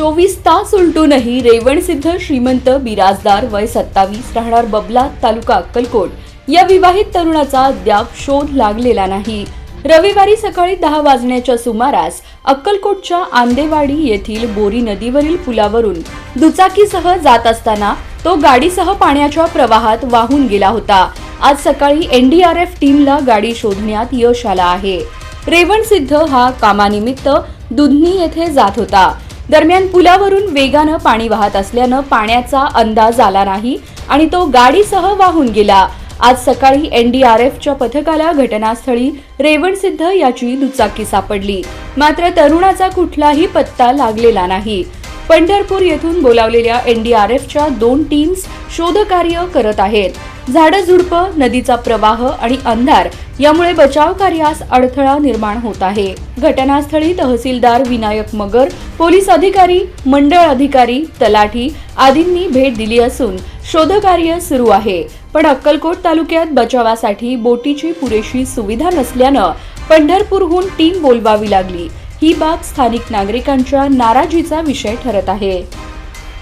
चोवीस तास उलटूनही रेवणसिद्ध श्रीमंत बिराजदार वय सत्तावीस राहणार बबला तालुका अक्कलकोट. या विवाहित तरुणाचा अद्याप शोध लागलेला नाही. रविवारी सकाळी दहा वाजण्याच्या सुमारास अक्कलकोटच्या आंदेवाडी येथील बोरी नदीवरील पुलावरून दुचाकीसह जात असताना तो गाडीसह पाण्याच्या प्रवाहात वाहून गेला होता. आज सकाळी एनडीआरएफ टीमला गाडी शोधण्यात यश आलं आहे. रेवणसिद्ध हा कामानिमित्त दुधनी येथे जात होता. दरम्यान पुलावरून वेगानं पाणी वाहत असल्यानं पाण्याचा अंदाज आला नाही आणि तो गाडीसह वाहून गेला. आज सकाळी एनडीआरएफच्या पथकाला घटनास्थळी रेवणसिद्ध याची दुचाकी सापडली. मात्र तरुणाचा कुठलाही पत्ता लागलेला नाही. पंढरपूर येथून बोलावलेल्या एनडीआरएफच्या दोन टीम्स शोधकार्य करत आहेत. झाडं झुडपं नदीचा प्रवाह आणि अंधार यामुळे बचाव कार्यास अडथळा निर्माण होत आहे. घटनास्थळी तहसीलदार विनायक मगर पोलीस अधिकारी मंडळ अधिकारी तलाठी आदींनी भेट दिली असून शोधकार्य सुरू आहे. पण अक्कलकोट तालुक्यात बचावासाठी बोटीची पुरेशी सुविधा नसल्यानं पंढरपूरहून टीम बोलवावी लागली. ही बाब स्थानिक नागरिकांच्या नाराजीचा विषय ठरत आहे.